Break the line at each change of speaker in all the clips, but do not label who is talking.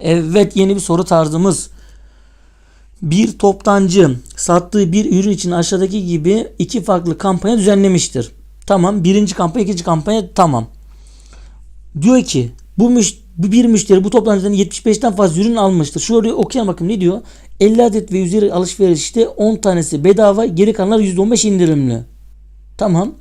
Evet yeni bir soru tarzımız. Bir toptancı sattığı bir ürün için aşağıdaki gibi iki farklı kampanya düzenlemiştir. Tamam birinci kampanya ikinci kampanya tamam. Diyor ki bu, müş, bir müşteri bu toptancıdan 75'ten fazla ürün almıştır. Şurayı okuyalım bakayım ne diyor? 50 adet ve üzeri alışverişte 10 tanesi bedava geri kalanlar %15 indirimli. Tamam.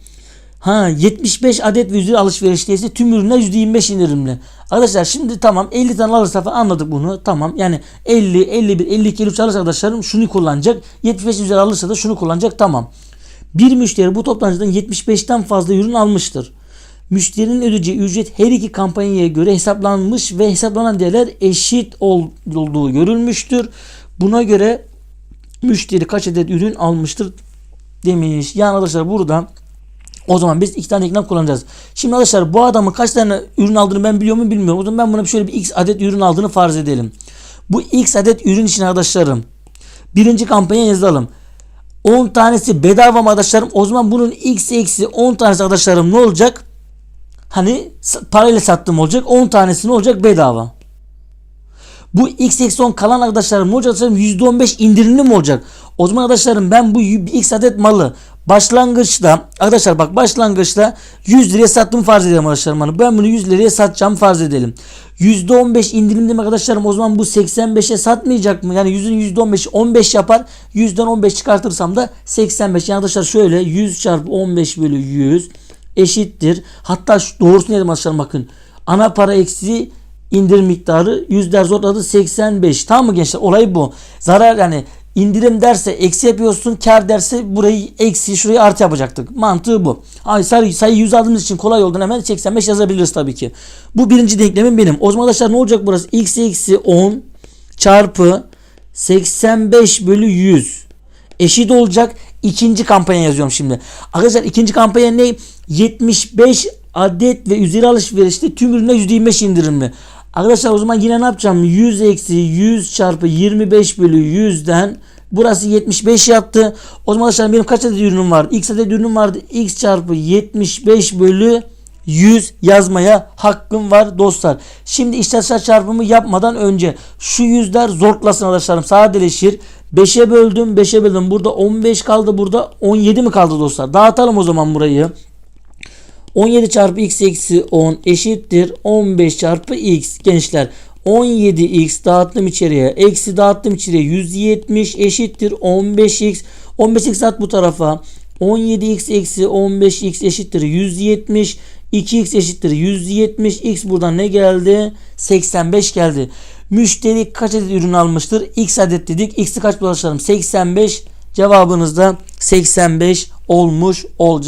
Ha 75 adet ve üzeri alışverişte ise tüm ürünler %25 indirimli. Arkadaşlar şimdi tamam 50 tane alırsa falan anladık bunu. Tamam yani 50, 51, 52, 53 alırsa arkadaşlarım şunu kullanacak. 75 üzeri alırsa da şunu kullanacak. Tamam. Bir müşteri bu toptancıdan 75'ten fazla ürün almıştır. Müşterinin ödeyeceği ücret her iki kampanyaya göre hesaplanmış ve hesaplanan değerler eşit ol- olduğu görülmüştür. Buna göre müşteri kaç adet ürün almıştır demiş. Yani arkadaşlar burada o zaman biz iki tane denklem kullanacağız. Şimdi arkadaşlar bu adamın kaç tane ürün aldığını ben biliyor muyum bilmiyorum. O zaman ben buna şöyle bir x adet ürün aldığını farz edelim. Bu x adet ürün için arkadaşlarım birinci kampanya yazalım. 10 tanesi bedava mı arkadaşlarım? O zaman bunun x eksi 10 tanesi arkadaşlarım ne olacak? Hani parayla sattığım olacak. 10 tanesi ne olacak? Bedava. Bu x eksi 10 kalan arkadaşlarım ne olacak arkadaşlarım? %15 indirimli mi olacak? O zaman arkadaşlarım ben bu x adet malı başlangıçta arkadaşlar bak başlangıçta 100 liraya sattım farz edelim arkadaşlarım. Hani ben bunu 100 liraya satacağım farz edelim. %15 indirimli mi arkadaşlarım? O zaman bu 85'e satmayacak mı? Yani 100'ün %15 15 yapar. 100'den 15 çıkartırsam da 85. Yani arkadaşlar şöyle 100 çarpı 15 bölü 100 eşittir. Hatta şu doğrusunu dedim arkadaşlar bakın. Ana para eksi indirim miktarı yüzler zorladı 85. Tamam mı gençler? Olay bu. Zarar yani indirim derse eksi yapıyorsun. Kar derse burayı eksi şurayı artı yapacaktık. Mantığı bu. Ay sayı, sayı 100 aldığımız için kolay yoldan hemen 85 yazabiliriz tabii ki. Bu birinci denklemim benim. O zaman arkadaşlar ne olacak burası? x eksi 10 çarpı 85 bölü 100 eşit olacak. İkinci kampanya yazıyorum şimdi. Arkadaşlar ikinci kampanya ne? 75 adet ve üzeri alışverişte tüm ürünler %25 indirimli. Arkadaşlar o zaman yine ne yapacağım? 100 eksi 100 çarpı 25 bölü 100'den burası 75 yaptı. O zaman arkadaşlar benim kaç adet ürünüm vardı? X adet ürünüm vardı. X çarpı 75 bölü 100 yazmaya hakkım var dostlar. Şimdi işlevsel çarpımı yapmadan önce şu yüzler zortlasın arkadaşlarım sadeleşir. 5'e böldüm 5'e böldüm. Burada 15 kaldı burada 17 mi kaldı dostlar? Dağıtalım o zaman burayı. 17 çarpı x eksi 10 eşittir 15 çarpı x gençler. 17x dağıttım içeriye. Eksi dağıttım içeriye. 170 eşittir 15x. 15x at bu tarafa. 17x eksi 15x eşittir 170. 2x eşittir 170. X buradan ne geldi? 85 geldi. Müşteri kaç adet ürün almıştır? X adet dedik. X'i kaç bulaşalım? 85. Cevabınız da 85 olmuş olacak.